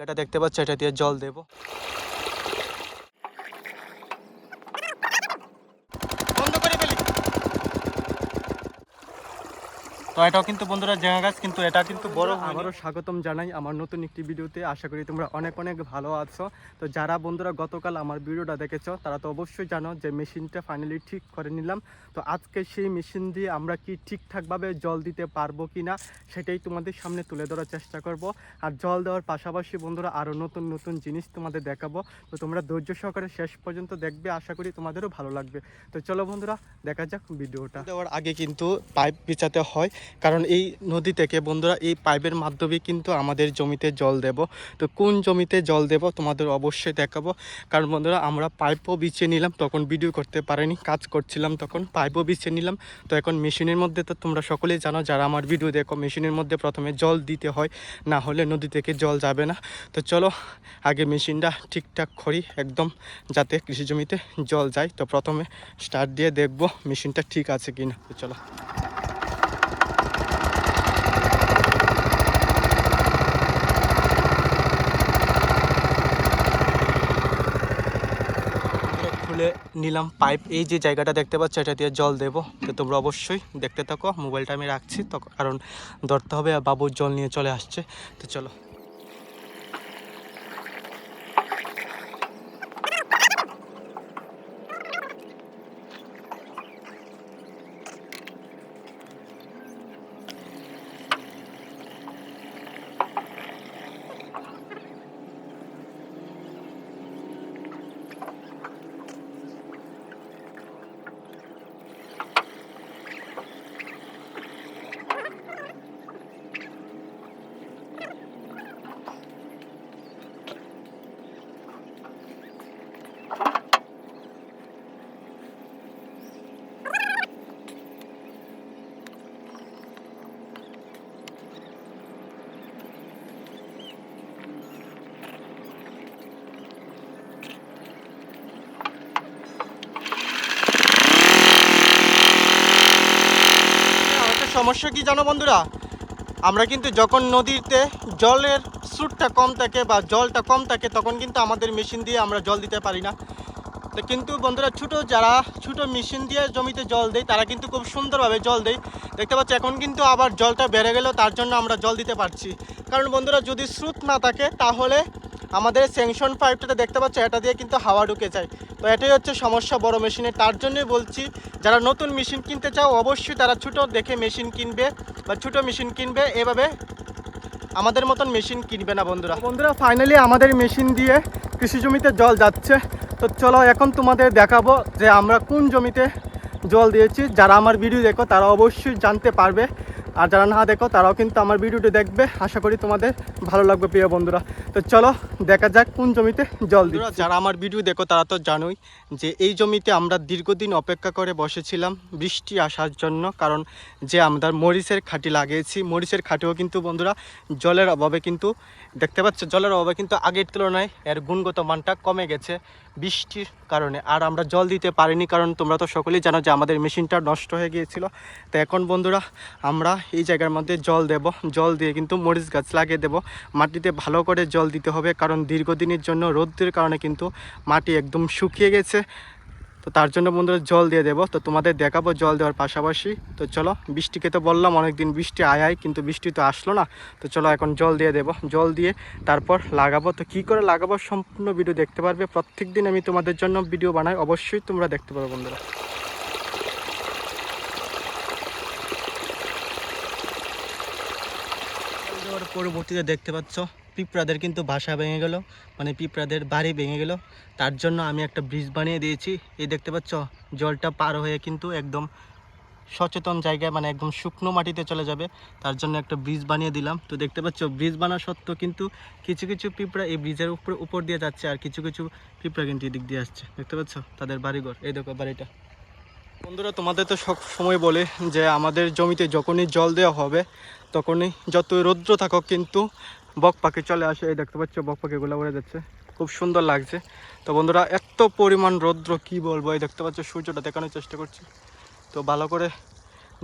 এটা দেখতে পাচ্ছ? এটা দিয়ে জল দেব বন্ধ করে ফেলি তো এটাও কিন্তু বন্ধুরা জেঙা গাছ কিন্তু এটা কিন্তু বড় আবারও স্বাগতম জানাই আমার নতুন একটি ভিডিওতে। আশা করি তোমরা অনেক অনেক ভালো আছো। তো যারা বন্ধুরা গতকাল আমার ভিডিওটা দেখেছ তারা তো অবশ্যই জানো যে মেশিনটা ফাইনালি ঠিক করে নিলাম। তো আজকে সেই মেশিন দিয়ে আমরা কি ঠিকঠাকভাবে জল দিতে পারব কি না সেটাই তোমাদের সামনে তুলে ধরার চেষ্টা করব। আর জল দেওয়ার পাশাপাশি বন্ধুরা আরও নতুন নতুন জিনিস তোমাদের দেখাবো। তো তোমরা ধৈর্য সহকারে শেষ পর্যন্ত দেখবে আশা করি তোমাদেরও ভালো লাগবে। তো চলো বন্ধুরা দেখা যাক ভিডিওটা। দেওয়ার আগে কিন্তু পাইপ বিছাতে হয়। কারণ এই নদী থেকে বন্ধুরা এই পাইপের মাধ্যমে কিন্তু আমাদের জমিতে জল দেব। তো কোন জমিতে জল দেব তোমাদের অবশ্যই দেখাবো। কারণ বন্ধুরা, আমরা পাইপও বিছিয়ে নিলাম, তখন ভিডিও করতে পারিনি, কাজ করছিলাম তখন, পাইপও বিছিয়ে নিলাম। তো এখন মেশিনের মধ্যে তো তোমরা সকলেই জানো, যারা আমার ভিডিও দেখো, মেশিনের মধ্যে প্রথমে জল দিতে হয়, না হলে নদী থেকে জল যাবে না। তো চলো, আগে মেশিনটা ঠিকঠাক করি একদম, যাতে কৃষি জমিতে জল যায়। তো প্রথমে স্টার্ট দিয়ে দেখব মেশিনটা ঠিক আছে কিনা। তো চলো। নিলাম পাইপ। এই যে জায়গাটা দেখতে পাচ্ছ, এটা দিয়ে জল দেব। তো তোমরা অবশ্যই দেখতে থাকো। মোবাইলটা আমি রাখছি। তো কারণ ধরতে হবে বাবুর জল নিয়ে চলে আসছে। তো চলো আমাদের সমস্যা কি জানো বন্ধুরা? আমরা কিন্তু যখন নদীতে জলের স্রোতটা কম থাকে বা জলটা কম থাকে, তখন কিন্তু আমাদের মেশিন দিয়ে আমরা জল দিতে পারি না। তো কিন্তু বন্ধুরা, ছোটো যারা ছোটো মেশিন দিয়ে জমিতে জল দেয়, তারা কিন্তু খুব সুন্দরভাবে জল দেয়। দেখতে পাচ্ছি, এখন কিন্তু আবার জলটা বেড়ে গেলেও তার জন্য আমরা জল দিতে পারছি। কারণ বন্ধুরা, যদি স্রোত না থাকে, তাহলে আমাদের স্যাংশন পাইপটাতে দেখতে পাচ্ছ, এটা দিয়ে কিন্তু হাওয়া ঢুকে যায়। তো এটাই হচ্ছে সমস্যা বড় মেশিনের। তার জন্যই বলছি, যারা নতুন মেশিন কিনতে চাও, অবশ্যই তারা ছোটো দেখে মেশিন কিনবে বা ছোটো মেশিন কিনবে, এভাবে আমাদের মতন মেশিন কিনবে না বন্ধুরা। বন্ধুরা ফাইনালি আমাদের মেশিন দিয়ে কৃষি জমিতে জল যাচ্ছে। তো চলো এখন তোমাদের দেখাবো যে আমরা কোন জমিতে জল দিয়েছি। যারা আমার ভিডিও দেখো, তারা অবশ্যই জানতে পারবে। আর যারা না দেখো তারাও কিন্তু আমার ভিডিওটি দেখবে। আশা করি তোমাদের ভালো লাগবে প্রিয় বন্ধুরা। তো চলো দেখা যাক কোন জমিতে জল দিই যারা আমার ভিডিও দেখো তারা তো জানোই যে এই জমিতে আমরা দীর্ঘদিন অপেক্ষা করে বসেছিলাম বৃষ্টি আসার জন্য কারণ যে আমরা মরিচের খাঁটি লাগিয়েছি। মরিচের খাঁটিও কিন্তু বন্ধুরা জলের অভাবে কিন্তু দেখতে পাচ্ছ জলের অভাবে কিন্তু আগের তুলনায় এর গুণগত মানটা কমে গেছে বৃষ্টির কারণে। আর আমরা জল দিতে পারিনি কারণ তোমরা তো সকলেই জানো যে আমাদের মেশিনটা নষ্ট হয়ে গিয়েছিল। তো এখন বন্ধুরা আমরা এই জায়গার মধ্যে জল দেব। জল দিয়ে কিন্তু মরিচ গাছ লাগিয়ে দেব। মাটিতে ভালো করে জল দিতে হবে কারণ দীর্ঘদিনের জন্য রোদ্রের কারণে কিন্তু মাটি একদম শুকিয়ে গেছে। তো তার জন্য বন্ধুরা জল দিয়ে দেবো। তো তোমাদের দেখাবো জল দেওয়ার পাশাপাশি। তো চলো, বৃষ্টিকে তো বললাম, অনেকদিন বৃষ্টি আয় আয়, কিন্তু বৃষ্টি তো আসলো না। তো চলো এখন জল দিয়ে দেবো। জল দিয়ে তারপর লাগাবো। তো কি করে লাগাবো সম্পূর্ণ ভিডিও দেখতে পারবে। প্রত্যেক দিন আমি তোমাদের জন্য ভিডিও বানাই। অবশ্যই তোমরা দেখতে পারো বন্ধুরা জল দেওয়ার পরবর্তীতে দেখতে পাচ্ছ, পিঁপড়াদের কিন্তু বাসা ভেঙে গেল মানে পিঁপড়াদের বাড়ি ভেঙে গেল। তার জন্য আমি একটা ব্রিজ বানিয়ে দিয়েছি। এই দেখতে পাচ্ছ, জলটা পার হয়ে কিন্তু একদম সচেতন জায়গায় মানে একদম শুকনো মাটিতে চলে যাবে। তার জন্য একটা ব্রিজ বানিয়ে দিলাম। তো দেখতে পাচ্ছ, ব্রিজ বানা সত্ত্বেও কিন্তু কিছু কিছু পিঁপড়া এই ব্রিজের উপর উপর দিয়ে যাচ্ছে, আর কিছু কিছু পিঁপড়া কিন্তু এদিক দিয়ে আসছে। দেখতে পাচ্ছ, তাদের বাড়িঘর। এই দেখো বাড়িটা। বন্ধুরা, তোমাদের তো সব সময় বলে যে আমাদের জমিতে যখনই জল দেওয়া হবে, তখনই যত রৌদ্র থাকুক কিন্তু বক পাখি চলে আসে। এই দেখতে পাচ্ছ, বক পাখিগুলো উড়ে যাচ্ছে। খুব সুন্দর লাগছে। তো বন্ধুরা, এত পরিমাণ রৌদ্র, কি বলব? এই দেখতে পাচ্ছ, সূর্যটা দেখানোর চেষ্টা করছি। তো ভালো করে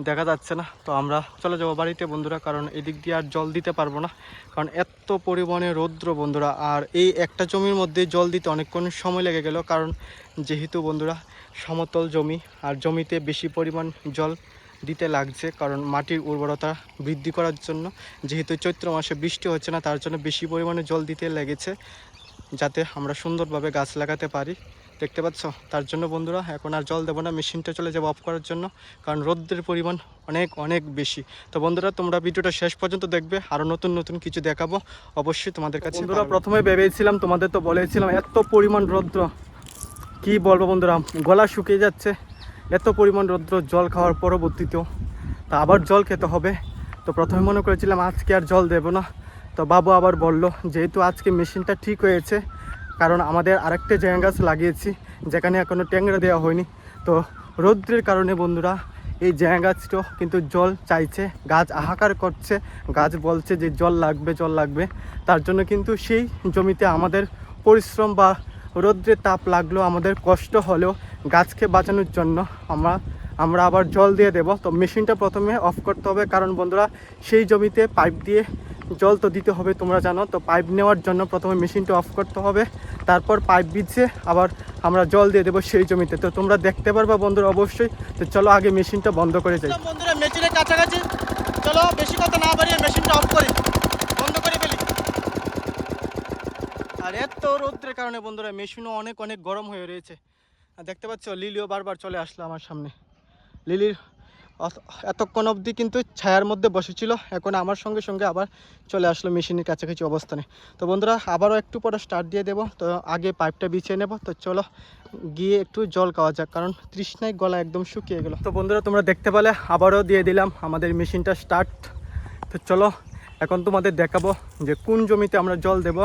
দেখা যাচ্ছে না। তো আমরা চলে যাব বাড়িতে বন্ধুরা, কারণ এদিক দিয়ে আর জল দিতে পারব না। কারণ এত পরিমাণে রৌদ্র বন্ধুরা, আর এই একটা জমির মধ্যে জল দিতে অনেকক্ষণ সময় লেগে গেল। কারণ যেহেতু বন্ধুরা, সমতল জমি, আর জমিতে বেশি পরিমাণ জল দিতে লাগছে, কারণ মাটির উর্বরতা বৃদ্ধি করার জন্য। যেহেতু চৈত্র মাসে বৃষ্টি হচ্ছে না, তার জন্য বেশি পরিমাণে জল দিতে লেগেছে, যাতে আমরা সুন্দরভাবে গাছ লাগাতে পারি। দেখতে পাচ্ছ? তার জন্য বন্ধুরা, এখন আর জল দেবো না, মেশিনটা চলে যাব অফ করার জন্য, কারণ রোদ্রের পরিমাণ অনেক অনেক বেশি। তো বন্ধুরা, তোমরা ভিডিওটা শেষ পর্যন্ত দেখবে আরও নতুন নতুন কিছু দেখাবো, অবশ্যই তোমাদের কাছে বন্ধুরা, প্রথমে ভেবেছিলাম, তোমাদের তো বলেছিলাম, এত পরিমাণ রৌদ্র। কি বলব বন্ধুরা, গলা শুকিয়ে যাচ্ছে, এত পরিমাণ রৌদ্র, জল খাওয়ার পরবর্তীতেও। তা আবার জল খেতে হবে। তো প্রথমে মনে করেছিলাম, আজকে আর জল দেবো না। তো বাবু আবার বলল, যেহেতু আজকে মেশিনটা ঠিক হয়েছে কারণ আমাদের আরেকটা জায়গা গাছ লাগিয়েছি, যেখানে এখনও ট্যাংরা দেওয়া হয়নি। তো রৌদ্রের কারণে বন্ধুরা, এই জায়গা গাছটাও কিন্তু জল চাইছে, গাছ আহাকার করছে, গাছ বলছে যে জল লাগবে জল লাগবে। তার জন্য কিন্তু সেই জমিতে আমাদের পরিশ্রম বা রৌদ্রের তাপ লাগলেও আমাদের কষ্ট হলেও গাছকে বাঁচানোর জন্য আমরা আমরা আবার জল দিয়ে দেব। তো মেশিনটা প্রথমে অফ করতে হবে। কারণ বন্ধুরা, সেই জমিতে পাইপ দিয়ে জল তো দিতে হবে তোমরা জানো, তো পাইপ নেওয়ার জন্য প্রথমে মেশিনটা অফ করতে হবে, তারপর পাইপ বিচ্ছে আবার আমরা জল দিয়ে দেবো সেই জমিতে। তো তোমরা দেখতে পারবা বন্ধুরা অবশ্যই, তো চলো আগে মেশিনটা বন্ধ করে যাই। বন্ধুরা, মেশিনের কাছাকাছি, চলো বেশি কথা না বাড়িয়ে মেশিনটা অফ করি, বন্ধ করে ফেলি। আর এত রৌদ্রের কারণে বন্ধুরা, মেশিনও অনেক অনেক গরম হয়ে রয়েছে। আর দেখতে পাচ্ছ, লিলিও বারবার চলে আসলো আমার সামনে। লিলির এতক্ষণ অবধি কিন্তু ছায়ার মধ্যে বসেছিল। এখন আমার সঙ্গে সঙ্গে আবার চলে আসলো মেশিনের কাছাকাছি অবস্থানে। তো বন্ধুরা, আবারও একটু পরে স্টার্ট দিয়ে দেবো। তো আগে পাইপটা বিছিয়ে নেব। তো চলো, গিয়ে একটু জল খাওয়া যাক, কারণ তৃষ্ণায় গলা একদম শুকিয়ে গেল। তো বন্ধুরা, তোমরা দেখতে পেলে, আবারও দিয়ে দিলাম, আমাদের মেশিনটা স্টার্ট তো চলো, এখন তোমাদের দেখাবো যে কোন জমিতে আমরা জল দেব।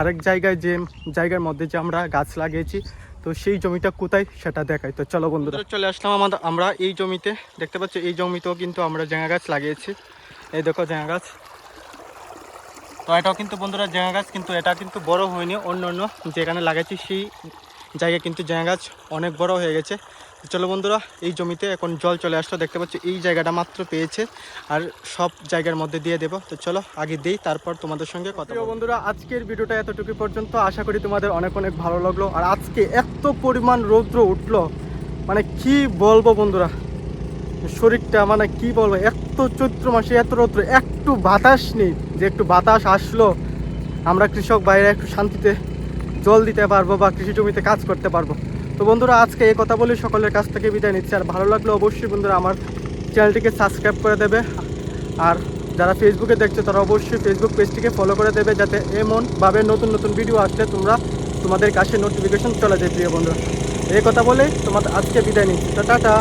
আরেক জায়গায় যে, জায়গার মধ্যে যে আমরা গাছ লাগিয়েছি তো সেই জমিটা কোথায় সেটা দেখাই। তো চলো বন্ধুরা। চলে আসলাম আমাদের আমরা এই জমিতে, দেখতে পাচ্ছি, এই জমিতেও কিন্তু আমরা জেঙা গাছ লাগিয়েছি। এই দেখো জেঙা গাছ। তো এটাও কিন্তু বন্ধুরা জেঙা গাছ, কিন্তু এটা কিন্তু বড় হয়নি। অন্য অন্য যেখানে লাগাইছি সেই জায়গায় কিন্তু জেঙা গাছ অনেক বড় হয়ে গেছে। চলো বন্ধুরা এই জমিতে এখন জল চলে আসলো দেখতে পাচ্ছি এই জায়গাটা মাত্র পেয়েছে আর সব জায়গার মধ্যে দিয়ে দেবো। তো চলো আগে দিই তারপর তোমাদের সঙ্গে কথা বন্ধুরা আজকের ভিডিওটা এতটুকু পর্যন্ত আশা করি তোমাদের অনেক অনেক ভালো লাগল আর আজকে এত পরিমাণ রৌদ্র উঠল মানে কি বলব বন্ধুরা শরীরটা মানে কি বলব এত চৈত্র মাসে এত রৌদ্র একটু বাতাস নেই যে একটু বাতাস আসলো আমরা কৃষক বাইরে একটু শান্তিতে জল দিতে পারব বা কৃষি জমিতে কাজ করতে পারব। তো বন্ধুরা, আজকে এই কথা বলে সকলের কাছ থেকে বিদায় নিচ্ছি। আর ভালো লাগলে অবশ্যই বন্ধুরা আমার চ্যানেলটিকে সাবস্ক্রাইব করে দেবে। আর যারা ফেসবুকে দেখছে, তারা অবশ্যই ফেসবুক পেজটিকে ফলো করে দেবে, যাতে এমনভাবে নতুন নতুন ভিডিও আসলে তোমরা তোমাদের কাছে নোটিফিকেশন চলে যায়, প্রিয় বন্ধুরা। এই কথা বলে তোমাদের আজকে বিদায় নিচ্ছি। টাটা।